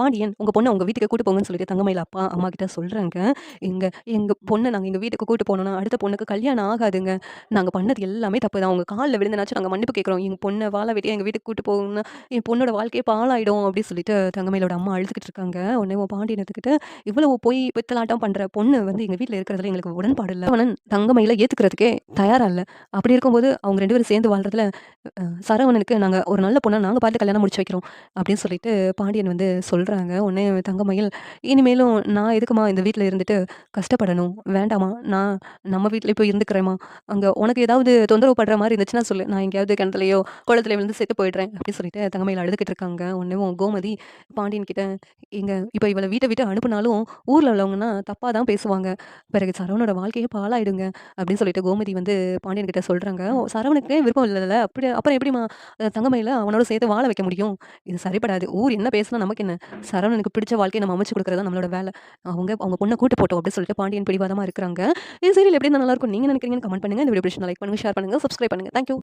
பாண்டியன் உங்கள் பொண்ணை உங்கள் வீட்டுக்கு கூட்டு போங்கன்னு சொல்லிட்டு தங்கமயில அப்பா, அம்மா கிட்ட சொல்றாங்க. எங்கள் எங்கள் பொண்ணை நாங்கள் எங்கள் வீட்டுக்கு கூட்டு போனோம்னா, அடுத்த பொண்ணுக்கு கல்யாணம் ஆகாதுங்க. நாங்கள் பண்ணது எல்லாமே தப்பு தான். உங்கள் காலில் விழுந்தனாச்சும் நாங்கள் மன்னிப்பு கேட்குறோம். எங்கள் பொண்ணை வாழ வெட்டி எங்கள் வீட்டுக்கு கூட்டு போகணும்னா, என் பொண்ணோட வாழ்க்கையே பாழாயிடும் அப்படின்னு சொல்லிட்டு தங்கமயிலோட அம்மா அழுதுகிட்டு இருக்காங்க. உடனே உன் பாண்டியன் எடுத்துக்கிட்டு, இவ்வளவு போய் பித்தலாட்டம் பண்ணுற பொண்ணு வந்து எங்கள் வீட்டில் இருக்கிறதுல எங்களுக்கு உடன்பாடு இல்லை அவனன் தங்கமயில ஏற்றுக்கிறதுக்கே தயாராக இல்லை அப்படி இருக்கும்போது அவங்க ரெண்டு பேரும் சேர்ந்து வாழ்றதுல சரவணனுக்கு நாங்கள் ஒரு நல்ல பொண்ணை நாங்கள் பார்த்து கல்யாணம் முடிச்சு வைக்கிறோம். அப்படின்னு சொல்லிட்டு பாண்டியன் வந்து சொல்கிறாங்க உன்னை தங்கமயில், இனிமேலும் நான் எதுக்குமா இந்த வீட்டில் இருந்துட்டு கஷ்டப்படணும்? வேண்டாம்மா. நான் நம்ம வீட்டில் போய் இருந்துக்கிறேம்மா அங்கே உனக்கு ஏதாவது தொந்தரவு படுற மாதிரி இருந்துச்சுன்னா சொல்லு. நான் எங்கேயாவது கிணத்துலையோ குளத்துலையோ விழுந்து செத்து போயிடுறேன். அப்படின்னு சொல்லிட்டு தங்கமயில் அழுதுகிட்டு இருக்காங்க. உடனேவும் கோமதி பாண்டியன் கிட்ட, எங்கள் இப்போ இவளை வீட்டை விட்டு அனுப்புனாலும், ஊரில் உள்ளவங்கன்னா தப்பாக தான் பேசுவாங்க. பிறகு சரவணோட வாழ்க்கையே பாழாயிடுங்க. அப்படின்னு சொல்லிட்டு கோமதி வந்து பாண்டியன் கிட்ட சொல்கிறாங்க சரவணுக்கே விருப்பம் இல்லைல்ல அப்படி அப்புறம் எப்படிமா அ தங்கமயில அவனோட சேர்த்து வாழ வைக்க முடியும்? இது சரிப்படாது. ஊர் என்ன பேசுனா நமக்கு என்ன? சரவணனுக்கு பிடிச்ச வாழ்க்கையை நம்ம அமைச்சு கொடுக்குறது தான் நம்மளோட வேலை அவங்க அவங்க பொண்ணை கூட்டு போட்டோம் அப்படின்னு சொல்லிட்டு பாண்டியன் பிடிவாதமாக இருக்கிறாங்க. இந்த சீரியல் எப்படி நல்லா நல்லாயிருக்கும் நீங்க நினைக்கிறீங்கன்னு கமெண்ட் பண்ணுங்கள் இந்த வீடியோ பிடிச்சி லைக் பண்ணுங்கள் ஷேர் பண்ணுங்கள் சப்ஸ்கிரைப் பண்ணுங்க. Thank you.